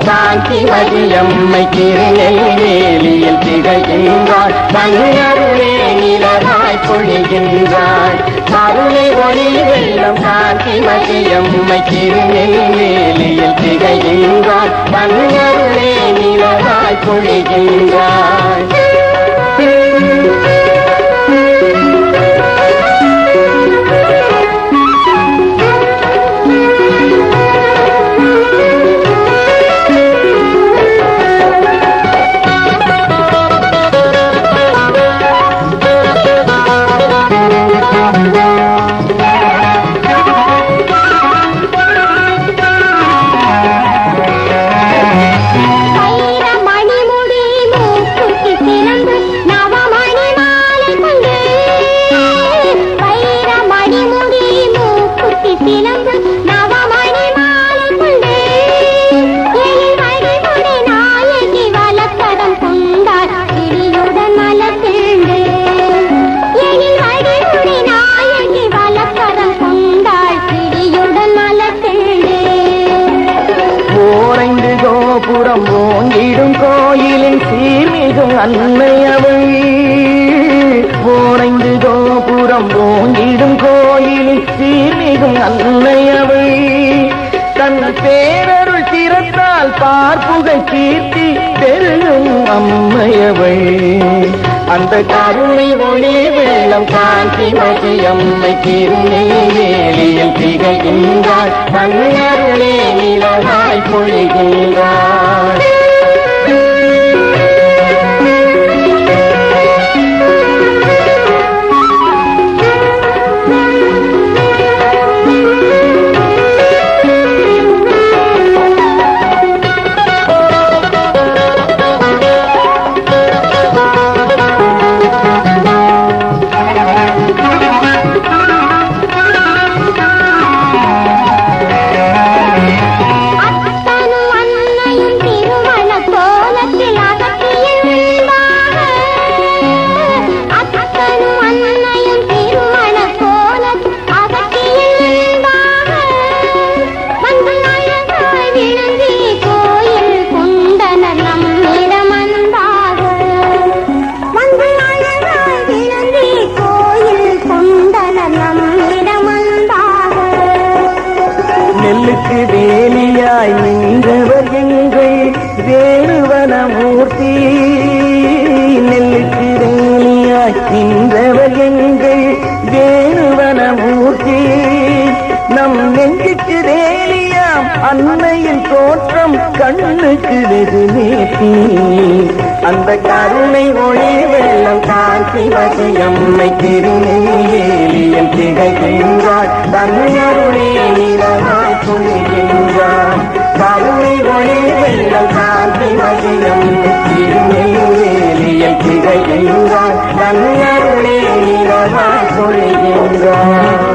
காந்தி மதியம்மை திருநெல்வேலியில் திகழ்கின்றாள் தன்னருளே நிலவாய் பொழிகின்றாள் கருணை ஒளி வெள்ளம் காந்தி மதியம்மை திருநெல்வேலியில் திகழ்கின்றாள் தன்னருளே நிலவாய் பொழிகின்றாள் கோயிலின் சீர்மிகும் அன்னையவள். ஓரைந்து கோபுரம் ஓங்கிடும் கோயிலின் சீர்மிகும் அன்னையவள். தன் பேரருள் திறத்தால் பார்ப்புகை கீர்த்தி பெருகும் அம்மையவள். அந்த கருணை ஒளி வெள்ளம் காந்தி மதியம்மை திருநெல்வேலியில் திகழ்கின்றாள் தன்னருளே நிலவாய் பொழிகின்றாள் நெல்லுக்கு வேலியாய் நின்றவர் எங்கள் வேணுவனமூர்த்தி நெல்லுக்கு வேலியாய் நின்றவர் எங்கள் வேணுவனமூர்த்தி நம் நெஞ்சுக்கு வேலியாம் அன்னையின் தோற்றம் கண்ணுக்கு வெகு நேர்த்தி அந்த கருணை ஒளி வெள்ளம் காட்சி வசியம்மை திருநெல்வேலியில் திகழ்கின்றாள் தன்னருளே நிலவா துணிகின்றாள் கருணை ஒளி வெள்ளம் காட்சி வசியம் திருநெல்வேலியில் திகழ்கின்றாள் தன்னருளே நிலமாய் துணிகின்றாள்